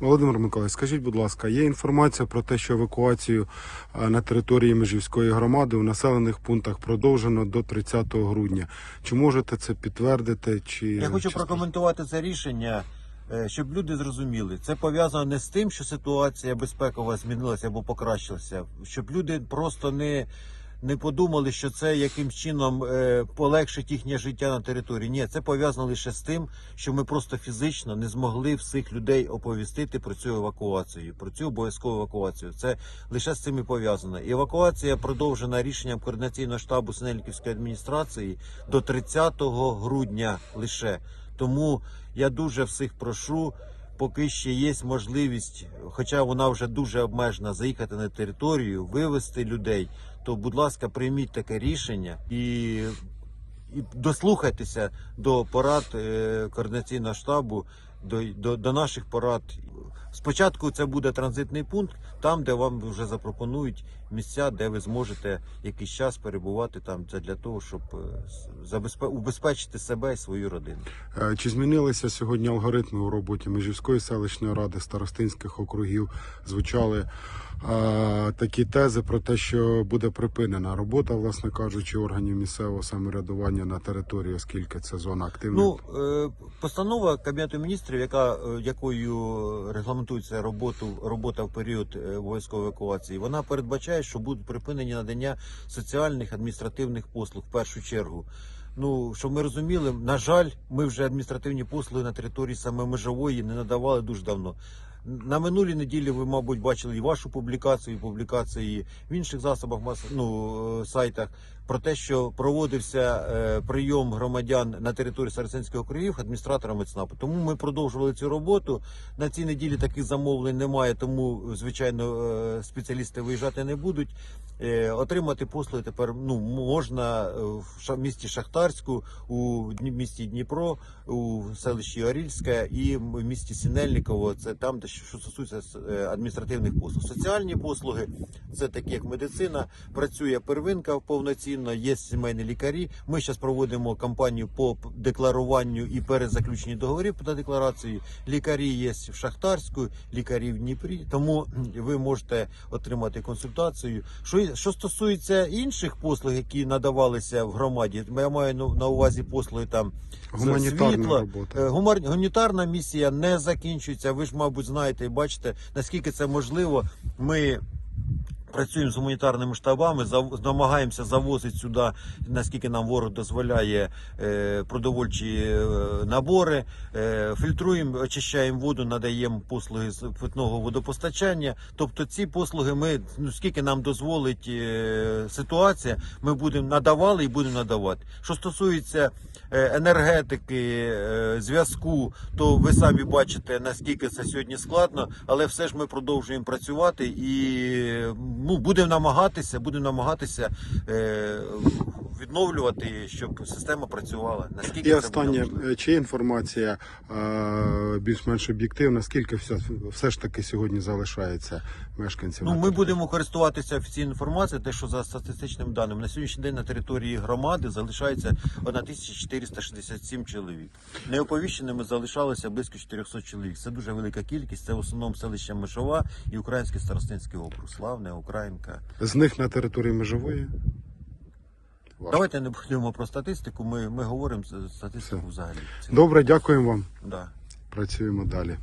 Володимир Миколаївич, скажіть, будь ласка, є інформація про те, що евакуацію на території Межівської громади у населених пунктах продовжено до 30 грудня. Чи можете це підтвердити? Чи Я хочу чи прокоментувати це рішення, е, щоб люди зрозуміли. Це пов'язано не з тим, що ситуація безпекова змінилася або покращилася, щоб люди просто не, не подумали, що це якимсь чином е, полегшить їхнє життя на території. Ні, це пов'язано лише з тим, що ми просто фізично не змогли всіх людей оповістити про цю евакуацію, про цю обов'язкову евакуацію. Це лише з цим і пов'язано. І евакуація продовжена рішенням координаційного штабу Синельниківської адміністрації до 30 грудня лише. Тому я дуже всіх прошу, поки ще є можливість, хоча вона вже дуже обмежена, заїхати на територію, вивезти людей, то, будь ласка, прийміть таке рішення і, і дослухайтеся до порад е, координаційного штабу, до, до, до наших порад. Спочатку це буде транзитний пункт, там, де вам вже запропонують місця, де ви зможете якийсь час перебувати там. Це для того, щоб е, забезпе- убезпечити себе і свою родину. Е, Чи змінилися сьогодні алгоритми у роботі Межівської селищної ради старостинських округів? Звучали е, такі тези про те, що буде припинена робота, власне кажучи, органів місцевого самоврядування на території, оскільки це зона активної. Ну постанова кабінету міністрів, яка якою регламентується роботу робота в період обов'язкової евакуації, вона передбачає, що будуть припинені надання соціальних адміністративних послуг в першу чергу. Ну щоб ми розуміли, на жаль, ми вже адміністративні послуги на території саме межової не надавали дуже давно. На минулій неділі ви, мабуть, бачили і вашу публікацію, і публікації в інших засобах ну, е, сайтах про те, що проводився е, прийом громадян на території Сарацинських округів адміністраторами ЦНАПу. Тому ми продовжували цю роботу. На цій неділі таких замовлень немає, тому звичайно е, спеціалісти виїжджати не будуть. Отримати послуги тепер ну можна в місті Шахтарську, у місті Дніпро, у селищі Орільське і в місті Сінельниково. Це там, де що стосується е, адміністративних послуг. Соціальні послуги це такі, як медицина, працює первинка повноцінно, є сімейні лікарі. Ми зараз проводимо кампанію по декларуванню і перезаключенню договорів по декларації. Лікарі є в Шахтарську, лікарі в Дніпрі. Тому ви можете отримати консультацію. Що, що стосується інших послуг, які надавалися в громаді, я маю на- увазі послуги там Гуманітарна світла. робота. Е. Гуманітарна місія не закінчується. Ви ж, мабуть, знаєте і бачите, наскільки це можливо. Ми працюємо з гуманітарними штабами, намагаємося завозити сюди, наскільки нам ворог дозволяє е, продовольчі е, набори, е, фільтруємо, очищаємо воду, надаємо послуги з питного водопостачання. Тобто ці послуги ми, ну скільки нам дозволить ситуація, ми будемо надавали і будемо надавати. Що стосується енергетики, зв'язку, то ви самі бачите, наскільки це сьогодні складно, але все ж ми продовжуємо працювати і ну, будемо намагатися, будемо намагатися е, відновлювати, щоб система працювала. Наскільки І це останнє, буде можливо. е, чи інформація е, більш-менш об'єктивна, скільки все, все ж таки сьогодні залишається мешканців? Ну, ми будемо користуватися офіційною інформацією, те, що за статистичним даним на сьогоднішній день на території громади залишається 1467 чоловік. Неоповіщеними залишалося близько 400 чоловік. Це дуже велика кількість. Це в основному селище Мишова і Український старостинський округ. Славне, Українка. З них на території межової? Важко. Давайте не будемо про статистику. Ми, ми говоримо за статистику взагалі. Добре, дякуємо вам. Да. Працюємо далі.